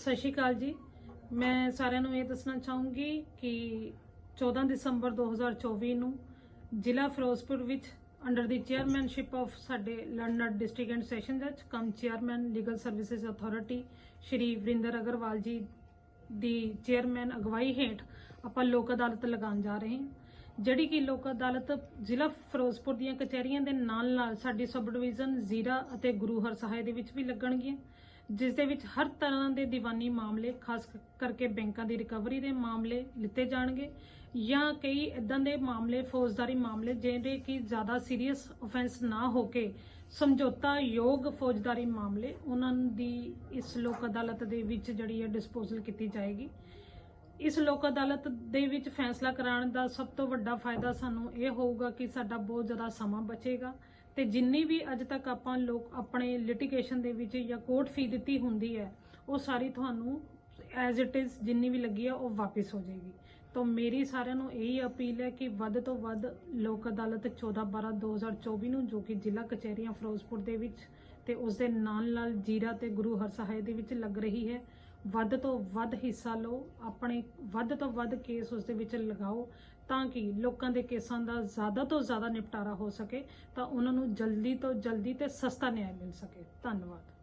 ਸਤਿ ਸ਼੍ਰੀ ਅਕਾਲ ਜੀ। ਮੈਂ ਸਾਰਿਆਂ ਨੂੰ ਇਹ ਦੱਸਣਾ ਚਾਹੂੰਗੀ ਕਿ 14 ਦਸੰਬਰ 2024 ਨੂੰ ਜ਼ਿਲ੍ਹਾ ਫਿਰੋਜ਼ਪੁਰ ਵਿੱਚ ਅੰਡਰ ਦੀ ਚੇਅਰਮੈਨਸ਼ਿਪ ਆਫ ਸਾਡੇ ਲੰਡਨ ਡਿਸਟ੍ਰਿਕਟ ਐਂਡ ਸੈਸ਼ਨ ਜੱਜ cum chairman legal services authority Shri Varinder Agarwal ji ਦੀ ਚੇਅਰਮੈਨ ਅਗਵਾਈ ਹੇਠ ਆਪਾਂ ਲੋਕ ਅਦਾਲਤ ਲਗਾਉਣ ਜਾ ਰਹੇ ਹਾਂ। ਜਿਹੜੀ ਕਿ ਲੋਕ ਅਦਾਲਤ ਜ਼ਿਲ੍ਹਾ ਫਿਰੋਜ਼ਪੁਰ ਦੀਆਂ ਕਚਹਿਰੀਆਂ ਦੇ ਨਾਲ ਨਾਲ ਸਾਡੀ ਸਬ ਡਿਵੀਜ਼ਨ ਜ਼ੀਰਾ ਅਤੇ ਗੁਰੂ ਹਰ ਹਰਸਹਾਏ ਦੇ ਵਿੱਚ ਵੀ ਲੱਗਣਗੀਆਂ। ਜਿਸ ਦੇ ਵਿੱਚ ਹਰ ਤਰ੍ਹਾਂ ਦੇ ਦੀਵਾਨੀ ਮਾਮਲੇ, ਖਾਸ ਕਰਕੇ ਬੈਂਕਾਂ ਦੀ ਰਿਕਵਰੀ ਦੇ ਮਾਮਲੇ ਲਿੱਤੇ ਜਾਣਗੇ ਜਾਂ ਕਈ ਇਦਾਂ ਦੇ ਮਾਮਲੇ, ਫੌਜਦਾਰੀ ਮਾਮਲੇ ਜਿਹੜੇ ਕਿ ਜ਼ਿਆਦਾ ਸੀਰੀਅਸ ਆਫੈਂਸ ਨਾ ਹੋ ਕੇ ਸਮਝੌਤਾ ਯੋਗ ਫੌਜਦਾਰੀ ਮਾਮਲੇ, ਉਹਨਾਂ ਦੀ ਇਸ ਲੋਕ ਅਦਾਲਤ ਦੇ ਵਿੱਚ ਜਿਹੜੀ ਹੈ ਡਿਸਪੋਜ਼ਲ ਕੀਤੀ ਜਾਏਗੀ। ਇਸ ਲੋਕ ਅਦਾਲਤ ਦੇ ਵਿੱਚ ਫੈਸਲਾ ਕਰਾਉਣ ਦਾ ਸਭ ਤੋਂ ਵੱਡਾ ਫਾਇਦਾ ਸਾਨੂੰ ਇਹ ਹੋਊਗਾ ਕਿ ਸਾਡਾ ਬਹੁਤ ਜ਼ਿਆਦਾ ਸਮਾਂ ਬਚੇਗਾ। ਤੇ ਜਿੰਨੀ ਵੀ ਅੱਜ ਤੱਕ ਆਪਾਂ ਲੋਕ ਆਪਣੇ ਲਿਟੀਗੇਸ਼ਨ ਦੇ ਵਿੱਚ ਜਾਂ ਕੋਰਟ ਫੀ ਦਿੱਤੀ ਹੁੰਦੀ ਹੈ, ਉਹ ਸਾਰੀ ਤੁਹਾਨੂੰ ਐਜ਼ ਇਟ ਇਜ਼ ਜਿੰਨੀ ਵੀ ਲੱਗੀ ਆ ਉਹ ਵਾਪਸ ਹੋ ਜਾਏਗੀ। ਤਾਂ ਮੇਰੀ ਸਾਰਿਆਂ ਨੂੰ ਇਹੀ ਅਪੀਲ ਹੈ ਕਿ ਵੱਧ ਤੋਂ ਵੱਧ ਲੋਕ ਅਦਾਲਤ 14 12 2024 ਨੂੰ, ਜੋ ਕਿ ਜ਼ਿਲ੍ਹਾ ਕਚਹਿਰੀਆਂ ਫਿਰੋਜ਼ਪੁਰ ਦੇ ਵਿੱਚ ਤੇ ਉਸ ਦੇ ਨਾਲ ਨਾਲ ਜੀਰਾ ਤੇ ਗੁਰੂ ਹਰਸਹਾਏ ਦੇ ਵਿੱਚ ਲੱਗ ਰਹੀ ਹੈ ਵੱਧ ਤੋਂ ਵੱਧ ਹਿੱਸਾ ਲਓ, ਆਪਣੇ ਵੱਧ ਤੋਂ ਵੱਧ ਕੇਸ ਉਸ ਦੇ ਵਿੱਚ ਲਗਾਓ ਤਾਂ ਕਿ ਲੋਕਾਂ ਦੇ ਕੇਸਾਂ ਦਾ ਜ਼ਿਆਦਾ ਤੋਂ ਜ਼ਿਆਦਾ ਨਿਪਟਾਰਾ ਹੋ ਸਕੇ ਤਾਂ ਉਹਨਾਂ ਨੂੰ ਜਲਦੀ ਤੋਂ ਜਲਦੀ ਤੇ ਸਸਤਾ ਨਿਆਂ ਮਿਲ ਸਕੇ। ਧੰਨਵਾਦ।